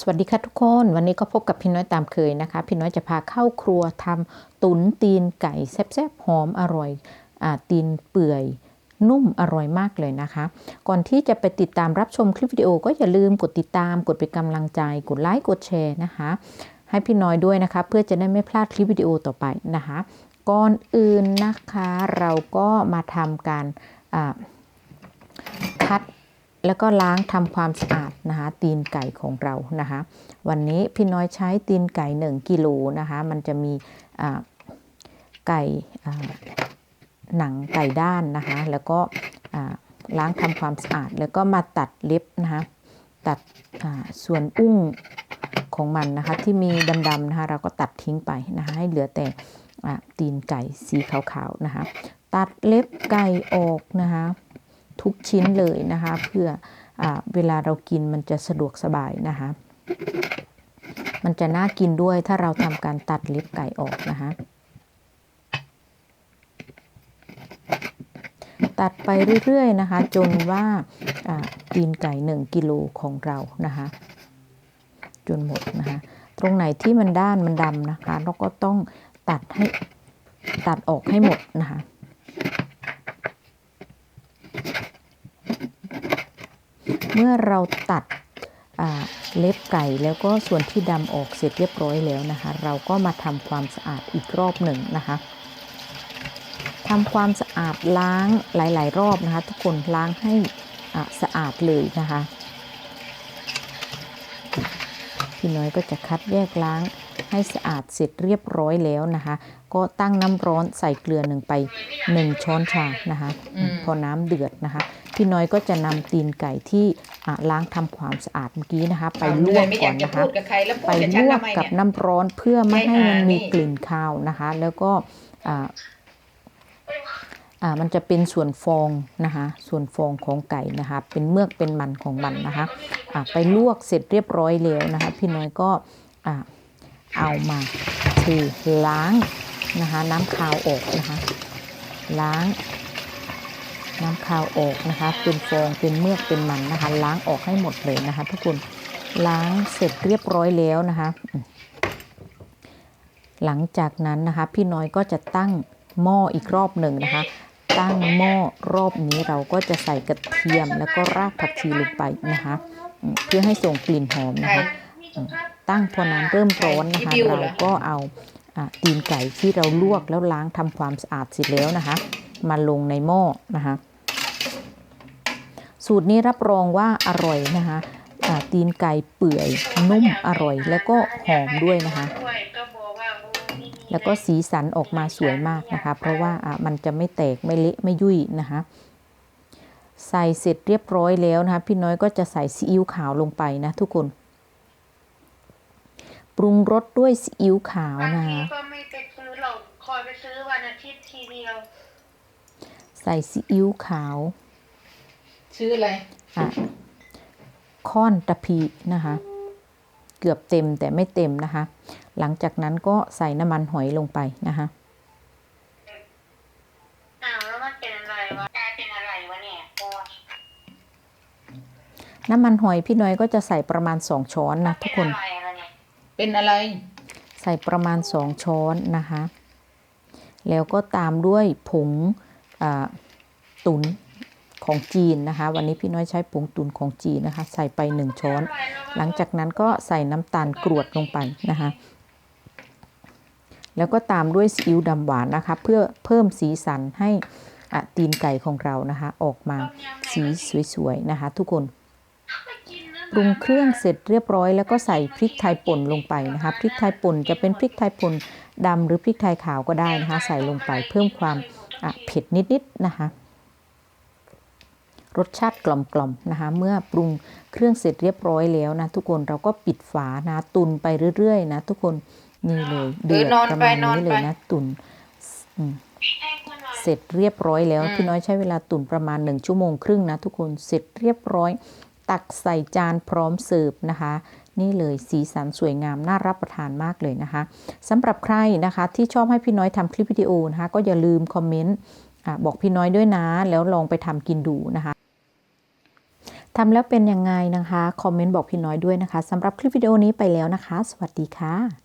สวัสดีค่ะทุกคนวันนี้ก็พบกับพี่น้อยตามเคยนะคะ พี่น้อยจะพาเข้าครัวทำตุ๋นตีนไก่แซ่บๆหอมอร่อยอตีนเปื่อยนุ่มอร่อยมากเลยนะคะ ก่อนที่จะไปติดตามรับชมคลิปวิดีโอก็อย่าลืมกดติดตามกดเป็นกำลังใจ กดไลค์กดแชร์นะคะ ให้พี่น้อยด้วยนะคะ เพื่อจะได้ไม่พลาดคลิปวิดีโอต่อไปนะคะก่อนอื่นนะคะเราก็มาทำการคัด แล้วก็ล้างทำความสะอาดนะคะตีนไก่ของเรานะคะ วันนี้พี่น้อยใช้ตีนไก่ 1กิโลนะคะมันจะมีไก่หนังไก่ด้านนะคะแล้วก็ล้างทำความสะอาด แล้วก็มาตัดเล็บนะคะตัดส่วนอุ้งของมันนะคะที่มีดำๆนะคะเราก็ตัดทิ้งไปนะคะให้เหลือแต่ตีนไก่สีขาวๆนะคะตัดเล็บไก่ออกนะคะ ทุกชิ้นเลยนะคะ เพื่ออเวลาเรากินมันจะสะดวกสบายนะคะ มันจะน่ากินด้วยถ้าเราทำการตัดเล็บไก่ออกนะคะตัดไปเรื่อยๆนะคะ จนว่าอ่าตีนไก่ 1 กิโลของเรานะคะ จนหมดนะคะ ตรงไหนที่มันด้านมันดำนะคะ เราก็ต้องตัดให้ตัดออกให้หมดนะคะ เมื่อเราตัดเล็บไก่แล้วก็ส่วนที่ดำออกเสร็จเรียบร้อยแล้วนะคะ เราก็มาทำความสะอาดอีกรอบหนึ่งนะคะทำความสะอาดล้างหลาย ๆ รอบนะคะ ทุกคนล้างให้ะสะอาดเลยนะคะ พี่น้อยก็จะคัดแยกล้าง ให้สะอาดเสร็จเรียบร้อยแล้วนะคะ ก็ตั้งน้ำร้อนใส่เกลือหนึ่งไปหนึ่งช้อนชานะคะอืมพอน้ำเดือดนะคะ พี่น้อยก็จะนำตีนไก่ที่อะล้างทำความสะอาดเมื่อกี้นะคะ ไปลวกไม่อก่อยานกจะนะคะพูดกับใครแล้วพูไปดกับลฉันวกทำไมกับเนี่ยน้ำร้อนเพื่อไม่ให้มันไม่อ่านมีนี่กลิ่นคาวนะคะ แล้วก็อ่าอ่ามันจะเป็นส่วนฟองนะคะส่วนฟองของไก่นะคะเป็นเมือกเป็นมันของมันนะคะอ่าไปลวกเสร็จเรียบร้อยแล้วนะคะ พี่น้อยก็อ่า เอามาเทล้างนะคะน้ำคาวออกนะคะล้างน้ำคาวออกนะคะเป็นฟองเป็นเมือกเป็นมันนะคะ ล้างออกให้หมดเลยนะคะ ทุกคนล้างเสร็จเรียบร้อยแล้วนะคะ หลังจากนั้นนะคะ พี่น้อยก็จะตั้งหม้ออีกรอบหนึ่งนะคะ ตั้งหม้อรอบนี้เราก็จะใส่กระเทียมแล้วก็รากผักชีลงไปนะคะ เพื่อให้ส่งกลิ่นหอมนะคะ ตั้งพอน้ำเริ่มร้อนนะคะพี่บิวเหรอเราก็เอาอ่าตีนไก่ที่เราลวกแล้วล้างทำความสะอาดเสร็จแล้วนะคะ มาลงในหม้อนะคะ สูตรนี้รับรองว่าอร่อยนะคะอ่าตีนไก่เปื่อยนุ่มอร่อย แล้วก็หอมด้วยนะคะ แล้วก็สีสันออกมาสวยมากนะคะ เพราะว่าอะมันจะไม่แตกไม่เละไม่ยุ่ยนะคะใส่เสร็จเรียบร้อยแล้วนะคะ พี่น้อยก็จะใส่ซีอิ๊วขาวลงไปนะทุกคน ปรุงรสด้วยซีอิ๊วขาวบางนะทีคะ ก็ไม่ไปซื้อหรอกคอยไปซื้อวันอาทิตย์ทีเดียว ใส่ซีอิ๊วขาวชื่ออะไร อะค่อนตะพีนะคะ เกือบเต็มแต่ไม่เต็มนะคะ หลังจากนั้นก็ใส่น้ำมันหอยลงไปนะคะ อ้าวแล้วมันเป็นอะไรวะกลายเป็นอะไรวะเนี่ยโอ้ยน้ำมันหอยพี่น้อยก็จะใส่ประมาณ 2 ช้อนนะทุกคน เป็นอะไรวะ เป็นอะไร ใส่ประมาณ 2 ช้อนนะคะ แล้วก็ตามด้วยผงตุนของจีนนะคะ วันนี้พี่น้อยใช้ผงตุนของจีนนะคะ ใส่ไป 1 ช้อน หลังจากนั้นก็ใส่น้ำตาลกรวดลงไปนะคะ แล้วก็ตามด้วยซีอิ๊วดำหวานนะคะ เพื่อเพิ่มสีสันให้อะตีนไก่ของเรานะคะ ออกมาสีสวยๆนะคะ ทุกคน ปรุงเครื่องเสร็จเรียบร้อย แล้วก็ใส่พริกไทยป่นลงไปนะคะพริกไทยป่นจะเป็นพริกไทยป่นดำหรือพริกไทยขาวก็ได้นะคะใส่ลงไปเพิ่มความเผ็ดนิดๆนะคะรสชาติกล่อมๆนะคะเมื่อปรุงเครื่องเสร็จเรียบร้อยแล้วนะทุกคนเราก็ปิดฝานะตุนไปเรื่อยๆนะทุกคนนี่เลยเดือดอประมาณนี้เลยนะตุนเสร็จเรียบร้อยแล้วพี่น้อยใช้เวลาตุนประมาณ1ชั่วโมงครึ่งนะทุกคนเสร็จเรียบร้อย ตักใส่จานพร้อมเสิร์ฟนะคะ นี่เลยสีสันสวยงามน่ารับประทานมากเลยนะคะสำหรับใครนะคะที่ชอบให้พี่น้อยทำคลิปวิดีโอนะคะก็อย่าลืมคอมเมนต์บอกพี่น้อยด้วยนะ แล้วลองไปทำกินดูนะคะทำแล้วเป็นยังไงนะคะ คอมเมนต์บอกพี่น้อยด้วยนะคะสำหรับคลิปวิดีโอนี้ไปแล้วนะคะ สวัสดีค่ะ